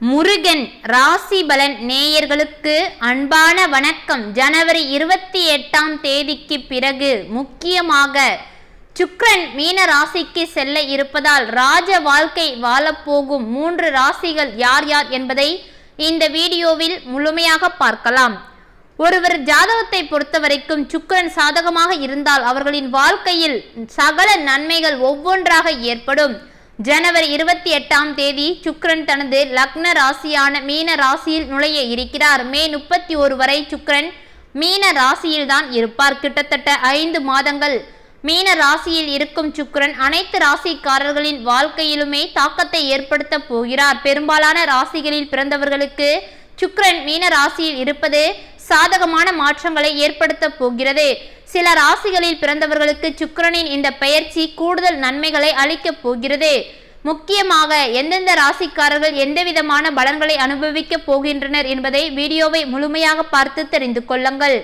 முருகன் ராசி பலன் நேயர்களுக்கு அன்பான வணக்கம். ஜனவரி இருபத்தி எட்டாம் தேதிக்கு பிறகு முக்கியமாக சுக்ரன் மீன ராசிக்கு செல்ல இருப்பதால் ராஜ வாழ்க்கை வாழப்போகும் மூன்று ராசிகள் யார் யார் என்பதை இந்த வீடியோவில் முழுமையாக பார்க்கலாம். ஒருவர் ஜாதகத்தை பொறுத்தவரைக்கும் சுக்கிரன் சாதகமாக இருந்தால் அவர்களின் வாழ்க்கையில் சகல நன்மைகள் ஒவ்வொன்றாக ஏற்படும். ஜனவரி இருபத்தி எட்டாம் தேதி சுக்கிரன் தனது லக்ன ராசியான மீன ராசியில் நுழைய இருக்கிறார். மே முப்பத்தி ஒரு வரை சுக்ரன் மீன ராசியில்தான் இருப்பார். கிட்டத்தட்ட ஐந்து மாதங்கள் மீன ராசியில் இருக்கும் சுக்ரன் அனைத்து ராசிக்காரர்களின் வாழ்க்கையிலுமே தாக்கத்தை ஏற்படுத்த போகிறார். பெரும்பாலான ராசிகளில் பிறந்தவர்களுக்கு சுக்ரன் மீன ராசியில் இருப்பது சாதகமான மாற்றங்களை ஏற்படுத்த போகிறது. சில ராசிகளில் பிறந்தவர்களுக்கு சுக்கரனின் இந்த பெயர்ச்சி கூடுதல் நன்மைகளை அளிக்கப் போகிறது. முக்கியமாக எந்தெந்த ராசிக்காரர்கள் எந்த விதமான பலன்களை அனுபவிக்கப் போகின்றனர் என்பதை வீடியோவை முழுமையாக பார்த்து தெரிந்து கொள்ளுங்கள்.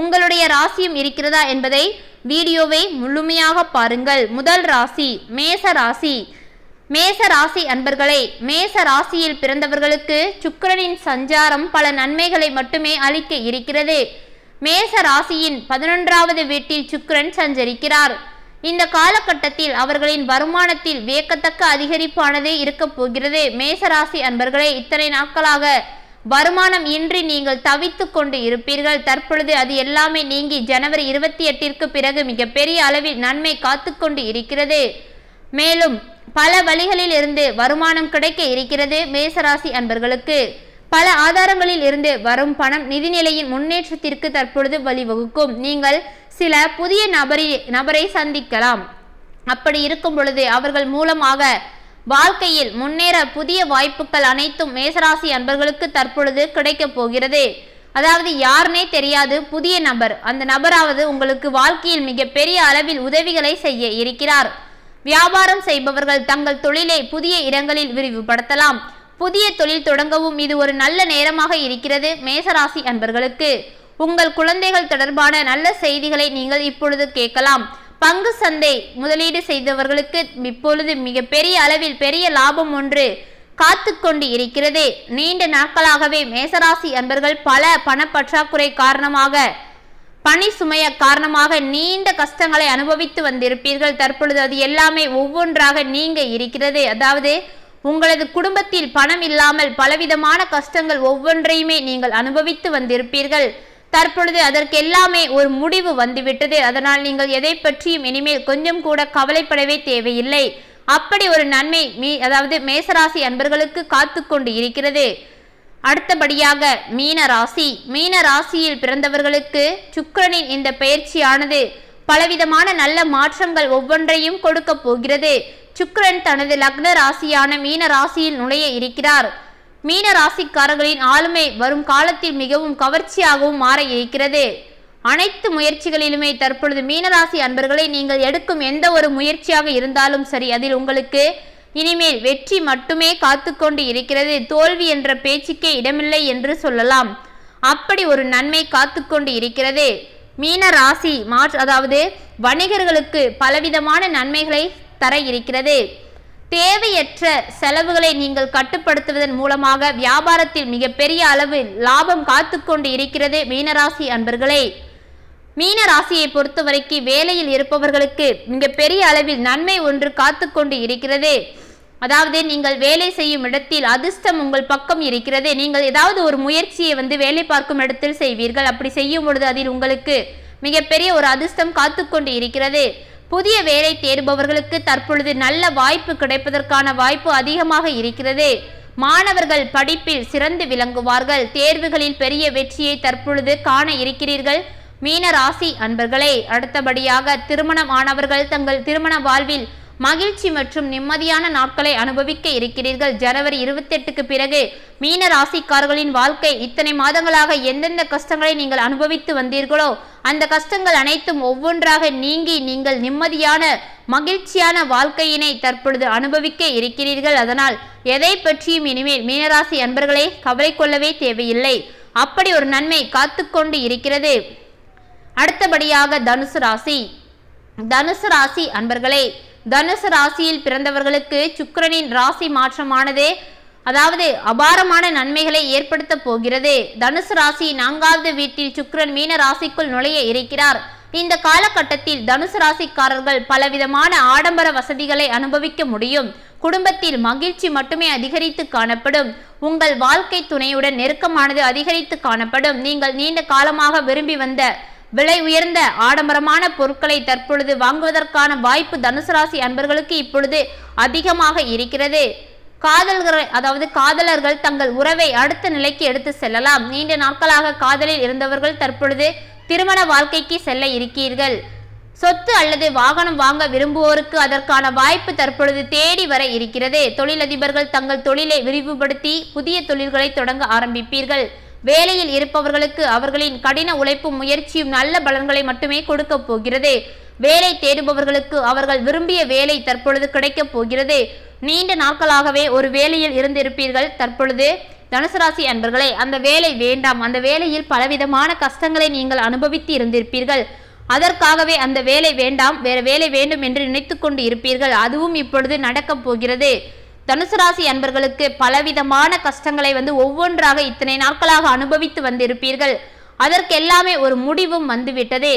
உங்களுடைய ராசியும் இருக்கிறதா என்பதை வீடியோவை முழுமையாக பாருங்கள். முதல் ராசி மேச ராசி. மேச ராசி அன்பர்களே மேச ராசியில் பிறந்தவர்களுக்கு சுக்கரனின் சஞ்சாரம் பல நன்மைகளை மட்டுமே அளிக்க இருக்கிறது. மேச ராசியின் பதினொன்றாவது வீட்டில் சுக்கிரன் சஞ்சரிக்கிறார். இந்த காலகட்டத்தில் அவர்களின் வருமானத்தில் வியக்கத்தக்க அதிகரிப்பானது இருக்கப் போகிறது. மேசராசி அன்பர்களே இத்தனை நாட்களாக வருமானம் இன்றி நீங்கள் தவித்து கொண்டு இருப்பீர்கள். தற்பொழுது அது எல்லாமே நீங்கி ஜனவரி இருபத்தி எட்டிற்கு பிறகு மிகப்பெரிய அளவில் நன்மை காத்து கொண்டு இருக்கிறது. மேலும் பல வழிகளில் இருந்து வருமானம் கிடைக்க இருக்கிறது மேசராசி அன்பர்களுக்கு. பல ஆதாரங்களில் இருந்து வரும் பணம் நிதிநிலையின் முன்னேற்றத்திற்கு தற்பொழுது வழிவகுக்கும். நீங்கள் சில புதிய நபரி நபரை சந்திக்கலாம். அப்படி இருக்கும் பொழுது அவர்கள் மூலமாக வாழ்க்கையில் முன்னேற புதிய வாய்ப்புகள் அனைத்தும் மேசராசி அன்பர்களுக்கு தற்பொழுது கிடைக்கப் போகிறது. அதாவது யாருனே தெரியாது புதிய நபர். அந்த நபராவது உங்களுக்கு வாழ்க்கையில் மிகப்பெரிய அளவில் உதவிகளை செய்ய இருக்கிறார். வியாபாரம் செய்பவர்கள் தங்கள் தொழிலை புதிய இடங்களில் விரிவுபடுத்தலாம். புதிய தொழில் தொடங்கவும் இது ஒரு நல்ல நேரமாக இருக்கிறது மேசராசி அன்பர்களுக்கு. உங்கள் குழந்தைகள் தொடர்பான நல்ல செய்திகளை நீங்கள் இப்பொழுது கேட்கலாம். பங்கு சந்தை முதலீடு செய்தவர்களுக்கு இப்பொழுது மிக பெரிய அளவில் பெரிய லாபம் ஒன்று காத்து கொண்டு இருக்கிறது. நீண்ட நாட்களாகவே மேசராசி அன்பர்கள் பல பணப்பற்றாக்குறை காரணமாக பணி சுமைய காரணமாக நீண்ட கஷ்டங்களை அனுபவித்து வந்திருப்பீர்கள். தற்பொழுது அது எல்லாமே ஒவ்வொன்றாக நீங்க இருக்கிறது. அதாவது உங்களது குடும்பத்தில் பணம் இல்லாமல் பலவிதமான கஷ்டங்கள் ஒவ்வொன்றையுமே நீங்கள் அனுபவித்து வந்திருப்பீர்கள். தற்பொழுது அதற்கெல்லாமே ஒரு முடிவு வந்துவிட்டது. அதனால் நீங்கள் எதை பற்றியும் இனிமேல் கொஞ்சம் கூட கவலைப்படவே தேவையில்லை. அப்படி ஒரு நன்மை மீ அதாவது மேசராசி அன்பர்களுக்கு காத்து கொண்டு இருக்கிறது. அடுத்தபடியாக மீன ராசி மீன ராசியில் பிறந்தவர்களுக்கு சுக்கிரனின் இந்த பயிற்சியானது பலவிதமான நல்ல மாற்றங்கள் ஒவ்வொன்றையும் கொடுக்க போகிறது. சுக்கரன் தனது லக்ன ராசியான மீன ராசியில் நுழைய இருக்கிறார். மீன ராசிக்காரர்களின் ஆளுமை வரும் காலத்தில் மிகவும் கவர்ச்சியாகவும் மாற இருக்கிறது. அனைத்து முயற்சிகளிலுமே தற்பொழுது மீனராசி அன்பர்களை நீங்கள் எடுக்கும் எந்த ஒரு முயற்சியாக இருந்தாலும் சரி அதில் உங்களுக்கு இனிமேல் வெற்றி மட்டுமே காத்து கொண்டு இருக்கிறது. தோல்வி என்ற பேச்சுக்கே இடமில்லை என்று சொல்லலாம். அப்படி ஒரு நன்மை காத்து கொண்டு இருக்கிறது. மீன ராசி மாற்று அதாவது வணிகர்களுக்கு பலவிதமான நன்மைகளை தர இருக்கிறது. தேவையற்ற செலவுகளை நீங்கள் கட்டுப்படுத்துவதன் மூலமாக வியாபாரத்தில் மிகப்பெரிய அளவில் லாபம் காத்து கொண்டு இருக்கிறது மீனராசி அன்பர்களே. மீன ராசியை பொறுத்தவரைக்கும் வேலையில் இருப்பவர்களுக்கு மிகப்பெரிய அளவில் நன்மை ஒன்று காத்து கொண்டு இருக்கிறது. அதாவது நீங்கள் வேலை செய்யும் இடத்தில் அதிர்ஷ்டம் உங்கள் பக்கம் இருக்கிறது. நீங்கள் ஏதாவது ஒரு முயற்சியை வந்து வேலை பார்க்கும் இடத்தில் செய்வீர்கள். அப்படி செய்யும் பொழுது அதில் உங்களுக்கு மிகப்பெரிய ஒரு அதிர்ஷ்டம் காத்து கொண்டு இருக்கிறது. புதிய வேலை தேடுபவர்களுக்கு தற்பொழுது நல்ல வாய்ப்பு கிடைப்பதற்கான வாய்ப்பு அதிகமாக இருக்கிறது. மாணவர்கள் படிப்பில் சிறந்து விளங்குவார்கள். தேர்வுகளில் பெரிய வெற்றியை தற்பொழுது காண இருக்கிறீர்கள். மீன ராசி அன்பர்களே அடுத்தபடியாக திருமணம் ஆனவர்கள் தங்கள் திருமண வாழ்வில் மகிழ்ச்சி மற்றும் நிம்மதியான நாட்களை அனுபவிக்க இருக்கிறீர்கள். ஜனவரி இருபத்தெட்டுக்கு பிறகு மீன ராசிக்காரர்களின் வாழ்க்கை இத்தனை மாதங்களாக எந்தெந்த கஷ்டங்களை நீங்கள் அனுபவித்து வந்தீர்களோ அந்த கஷ்டங்கள் அனைத்தும் ஒவ்வொன்றாக நீங்கி நீங்கள் நிம்மதியான மகிழ்ச்சியான வாழ்க்கையினை தற்பொழுது அனுபவிக்க இருக்கிறீர்கள். அதனால் எதை பற்றியும் இனிமேல் மீனராசி அன்பர்களே கவலை கொள்ளவே தேவையில்லை. அப்படி ஒரு நன்மை காத்து கொண்டு இருக்கிறது. அடுத்தபடியாக தனுசு ராசி. தனுசு ராசி அன்பர்களே தனுசு ராசியில் பிறந்தவர்களுக்கு சுக்கரனின் ராசி மாற்றமானது அதாவது அபாரமான நன்மைகளை ஏற்படுத்த போகிறது. தனுசு ராசி நான்காவது வீட்டில் சுக்கரன் மீன ராசிக்குள் நுழைய இருக்கிறார். இந்த காலகட்டத்தில் தனுசு ராசிக்காரர்கள் பலவிதமான ஆடம்பர வசதிகளை அனுபவிக்க முடியும். குடும்பத்தில் மகிழ்ச்சி மட்டுமே அதிகரித்து காணப்படும். உங்கள் வாழ்க்கை துணையுடன் நெருக்கமானது அதிகரித்து காணப்படும். நீங்கள் நீண்ட காலமாக விரும்பி வந்த விலை உயர்ந்த ஆடம்பரமான பொருட்களை தற்பொழுது வாங்குவதற்கான வாய்ப்பு தனுசு ராசி அன்பர்களுக்கு இப்பொழுது அதிகமாக இருக்கிறது. காதல்கள் அதாவது காதலர்கள் தங்கள் உறவை அடுத்த நிலைக்கு எடுத்து செல்லலாம். நீண்ட நாட்களாக காதலில் இருந்தவர்கள் தற்பொழுது திருமண வாழ்க்கைக்கு செல்ல இருக்கீர்கள் சொத்து அல்லது வாகனம் வாங்க விரும்புவோருக்கு அதற்கான வாய்ப்பு தற்பொழுது தேடி வர இருக்கிறது. தொழிலதிபர்கள் தங்கள் தொழிலை விரிவுபடுத்தி புதிய தொழில்களை தொடங்க ஆரம்பிப்பீர்கள். வேலையில் இருப்பவர்களுக்கு அவர்களின் கடின உழைப்பும் முயற்சியும் நல்ல பலன்களை மட்டுமே கொடுக்க போகிறது. வேலை தேடுபவர்களுக்கு அவர்கள் விரும்பிய வேலை தற்பொழுது கிடைக்கப் போகிறது. நீண்ட நாட்களாகவே ஒரு வேலையில் இருந்திருப்பீர்கள் தற்பொழுது. தனுசு ராசி அன்பர்களே அந்த வேலை வேண்டாம். அந்த வேலையில் பலவிதமான கஷ்டங்களை நீங்கள் அனுபவித்து இருந்திருப்பீர்கள். அதற்காகவே அந்த வேலை வேண்டாம். வேறு வேலை வேண்டும் என்று நினைத்து கொண்டு இருப்பீர்கள். அதுவும் இப்பொழுது நடக்கப் போகிறது. தனுசு ராசி அன்பர்களுக்கு பலவிதமான கஷ்டங்களை வந்து ஒவ்வொன்றாக இத்தனை நாட்களாக அனுபவித்து வந்திருப்பீர்கள். அதற்கு எல்லாமே ஒரு முடிவும் வந்துவிட்டது.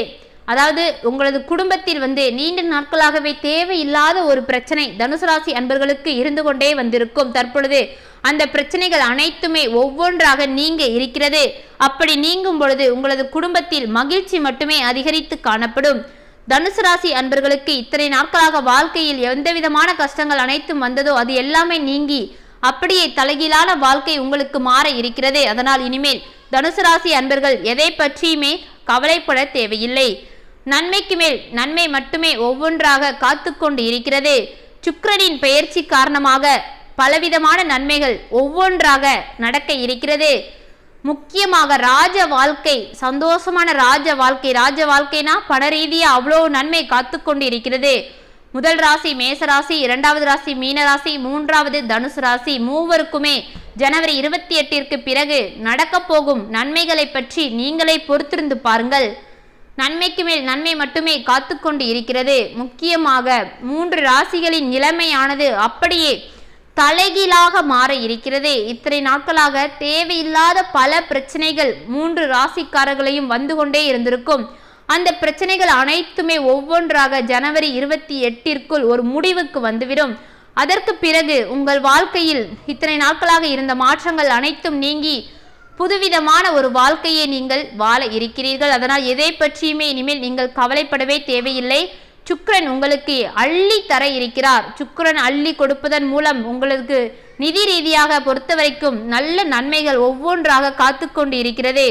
அதாவது உங்களது குடும்பத்தில் வந்து நீண்ட நாட்களாகவே தேவையில்லாத ஒரு பிரச்சனை தனுசு ராசி அன்பர்களுக்கு இருந்து கொண்டே வந்திருக்கும். தற்பொழுது அந்த பிரச்சனைகள் அனைத்துமே ஒவ்வொன்றாக நீங்க இருக்கிறது. அப்படி நீங்கும் பொழுது உங்களது குடும்பத்தில் மகிழ்ச்சி மட்டுமே அதிகரித்து காணப்படும். தனுசு ராசி அன்பர்களுக்கு இத்தனை நாட்களாக வாழ்க்கையில் எந்த விதமான கஷ்டங்கள் அனைத்தும் வந்ததோ அது எல்லாமே நீங்கி அப்படியே தலைகீழான வாழ்க்கை உங்களுக்கு மாற இருக்கிறது. அதனால் இனிமேல் தனுசு ராசி அன்பர்கள் எதை பற்றியுமே கவலைப்பட தேவையில்லை. நன்மைக்கு மேல் நன்மை மட்டுமே ஒவ்வொன்றாக காத்து கொண்டு இருக்கிறது. சுக்கரனின் பெயர்ச்சி காரணமாக பலவிதமான நன்மைகள் ஒவ்வொன்றாக நடக்க இருக்கிறது. முக்கியமாக ராஜ வாழ்க்கை சந்தோஷமான ராஜ வாழ்க்கை ராஜ வாழ்க்கைனா பண ரீதியாக அவ்வளோ நன்மை காத்து கொண்டு இருக்கிறது முதல் ராசி மேச ராசி இரண்டாவது ராசி மீன ராசி மூன்றாவது தனுசு ராசி மூவருக்குமே ஜனவரி இருபத்தி எட்டிற்கு பிறகு நடக்கப் போகும் நன்மைகளை பற்றி நீங்களே பொறுத்திருந்து பாருங்கள். நன்மைக்கு மேல் நன்மை மட்டுமே காத்து கொண்டு இருக்கிறது. முக்கியமாக மூன்று ராசிகளின் நிலைமையானது அப்படியே தலைகீழாக மாற இருக்கிறது. இத்தனை நாட்களாக தேவையில்லாத பல பிரச்சனைகள் மூன்று ராசிக்காரர்களையும் வந்து கொண்டே இருந்திருக்கும். அந்த பிரச்சனைகள் அனைத்துமே ஒவ்வொன்றாக ஜனவரி இருபத்தி எட்டிற்குள் ஒரு முடிவுக்கு வந்துவிடும். அதற்கு பிறகு உங்கள் வாழ்க்கையில் இத்தனை நாட்களாக இருந்த மாற்றங்கள் அனைத்தும் நீங்கி புதுவிதமான ஒரு வாழ்க்கையை நீங்கள் வாழ இருக்கிறீர்கள். அதனால் எதை பற்றியுமே இனிமேல் நீங்கள் கவலைப்படவே தேவையில்லை. சுக்கரன் உங்களுக்கு அள்ளி தர இருக்கிறார் சுக்கரன் அள்ளி கொடுப்பதன் மூலம் உங்களுக்கு நிதி ரீதியாக பொறுத்த வரைக்கும் நல்ல நன்மைகள் ஒவ்வொன்றாக காத்து கொண்டு இருக்கிறது.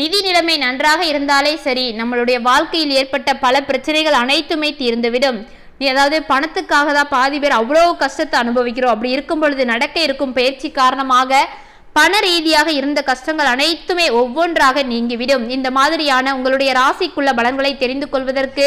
நிதி நிலைமை நன்றாக இருந்தாலே சரி நம்மளுடைய வாழ்க்கையில் ஏற்பட்ட பல பிரச்சனைகள் அனைத்துமே தீர்ந்துவிடும். நீ அதாவது பணத்துக்காக தான் பாதி பேர் அவ்வளோ கஷ்டத்தை அனுபவிக்கிறோம். அப்படி இருக்கும் பொழுது நடக்க இருக்கும் பயிற்சி காரணமாக பண ரீதியாக இருந்த கஷ்டங்கள் அனைத்துமே ஒவ்வொன்றாக நீங்கிவிடும். இந்த மாதிரியான உங்களுடைய ராசிக்குள்ள பலன்களை தெரிந்து கொள்வதற்கு